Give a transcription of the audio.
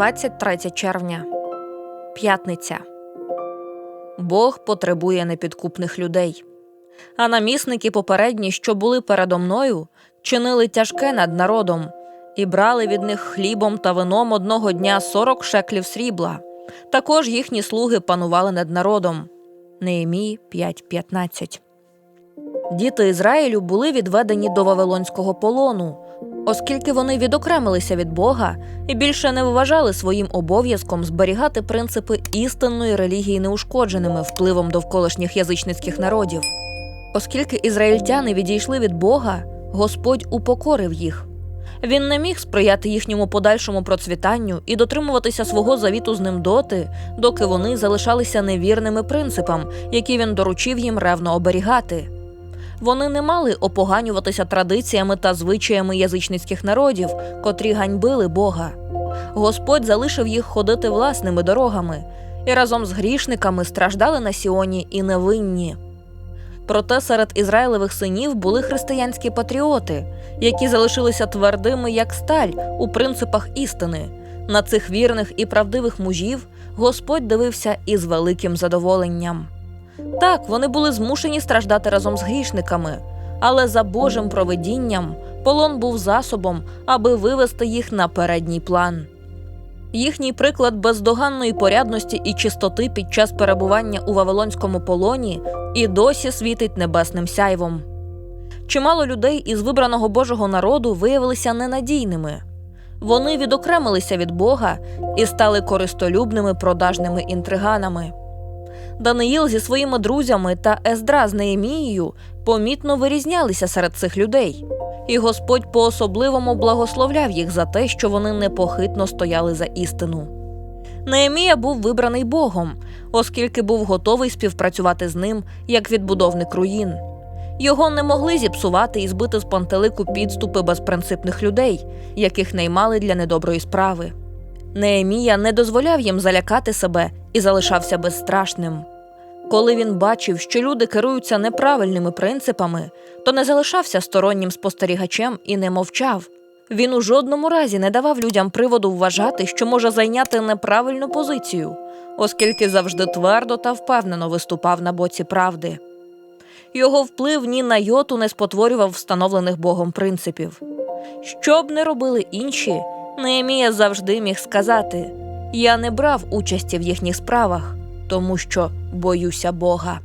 23 червня. П'ятниця. Бог потребує непідкупних людей. А намісники попередні, що були передо мною, чинили тяжке над народом і брали від них хлібом та вином одного дня 40 шеклів срібла. Також їхні слуги панували над народом. Неемії 5.15. Діти Ізраїлю були відведені до Вавилонського полону, оскільки вони відокремилися від Бога і більше не вважали своїм обов'язком зберігати принципи істинної релігії неушкодженими впливом довколишніх язичницьких народів. Оскільки ізраїльтяни відійшли від Бога, Господь упокорив їх. Він не міг сприяти їхньому подальшому процвітанню і дотримуватися свого завіту з ним доти, доки вони залишалися невірними принципам, які він доручив їм ревно оберігати. Вони не мали опоганюватися традиціями та звичаями язичницьких народів, котрі ганьбили Бога. Господь залишив їх ходити власними дорогами, і разом з грішниками страждали на Сіоні і невинні. Проте серед ізраїлевих синів були християнські патріоти, які залишилися твердими як сталь у принципах істини. На цих вірних і правдивих мужів Господь дивився із великим задоволенням. Так, вони були змушені страждати разом з грішниками, але за Божим провидінням полон був засобом, аби вивести їх на передній план. Їхній приклад бездоганної порядності і чистоти під час перебування у Вавилонському полоні і досі світить небесним сяйвом. Чимало людей із вибраного Божого народу виявилися ненадійними. Вони відокремилися від Бога і стали користолюбними продажними інтриганами. Даниїл зі своїми друзями та Ездра з Неємією помітно вирізнялися серед цих людей, і Господь по-особливому благословляв їх за те, що вони непохитно стояли за істину. Неемія був вибраний Богом, оскільки був готовий співпрацювати з ним як відбудовник руїн. Його не могли зіпсувати і збити з пантелику підступи безпринципних людей, яких наймали для недоброї справи. Неемія не дозволяв їм залякати себе і залишався безстрашним. Коли він бачив, що люди керуються неправильними принципами, то не залишався стороннім спостерігачем і не мовчав. Він у жодному разі не давав людям приводу вважати, що може зайняти неправильну позицію, оскільки завжди твердо та впевнено виступав на боці правди. Його вплив ні на йоту не спотворював встановлених Богом принципів. Що б не робили інші, Неемія завжди міг сказати: Я не брав участі в їхніх справах, тому що боюся Бога.